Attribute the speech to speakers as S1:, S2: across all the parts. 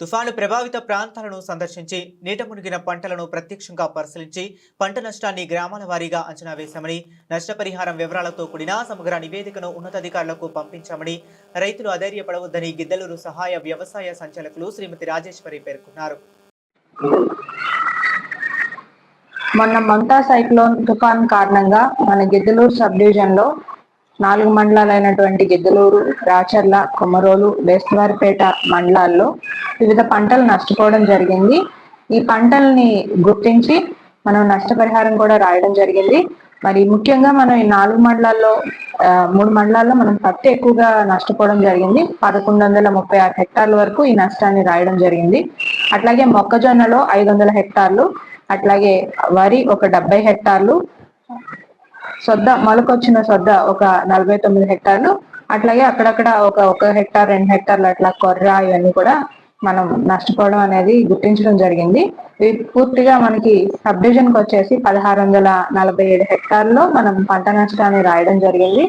S1: తుఫాను ప్రభావిత ప్రాంతాలను సందర్శించి నీట మునిగిన పంటలను ప్రత్యక్షంగా పరిశీలించి పంట నష్టాన్ని గ్రామాల వారీగా అంచనా వేశామని నష్టపరిహారం వివరాలతో కూడిన సమగ్ర నివేదికను ఉన్నతాధికారులకు పంపించామని రైతులు అధైర్యపడవద్దని గిద్దలూరు సహాయ వ్యవసాయ సంచాలకులు శ్రీమతి రాజేశ్వరి పేర్కొన్నారు.
S2: మొన్న మంతా సైక్లోన్ తుఫాన్ కారణంగా మన గిద్దలూరు సబ్ డివిజన్లో నాలుగు మండలాలైనటువంటి గిద్దలూరు రాచర్ల కొమరోలు బేస్తవారిపేట మండలాల్లో వివిధ పంటలు నష్టపోవడం జరిగింది. ఈ పంటల్ని గుర్తించి మనం నష్టపరిహారం కూడా రాయడం జరిగింది. మరి ముఖ్యంగా మనం ఈ నాలుగు మండలాల్లో మూడు మండలాల్లో మనం పత్తి ఎక్కువగా నష్టపోవడం జరిగింది. పదకొండు వందల ముప్పై ఆరు హెక్టార్ల వరకు ఈ నష్టాన్ని రాయడం జరిగింది. అట్లాగే మొక్కజొన్నలో ఐదు వందల హెక్టార్లు అట్లాగే వరి ఒక డెబ్బై హెక్టార్లు సొద్ద మొలకొచ్చిన సొద్ద ఒక నలభై తొమ్మిది హెక్టార్లు అట్లాగే అక్కడక్కడ ఒక ఒక హెక్టార్ రెండు హెక్టార్లు అట్లా కొర్ర ఇవన్నీ కూడా మనం నష్టపోవడం అనేది గుర్తించడం జరిగింది. ఇవి పూర్తిగా మనకి సబ్ డివిజన్కి వచ్చేసి పదహారు వందల నలభై ఏడు హెక్టార్లో మనం పంట నష్టాన్ని రాయడం జరిగింది.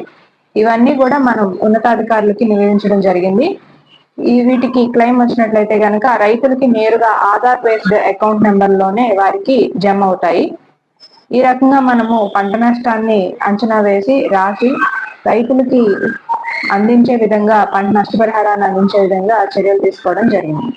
S2: ఇవన్నీ కూడా మనం ఉన్నతాధికారులకి నివేదించడం జరిగింది. ఈ వీటికి క్లెయిమ్ వచ్చినట్లయితే కనుక రైతులకి నేరుగా ఆధార్ బేస్డ్ అకౌంట్ నెంబర్లోనే వారికి జమ అవుతాయి. ఈ రకంగా మనము పంట నష్టాన్ని అంచనా వేసి రాసి రైతులకి అందించే విధంగా పంట నష్టపరిహారాన్ని అందించే విధంగా చర్యలు తీసుకోవడం జరిగింది.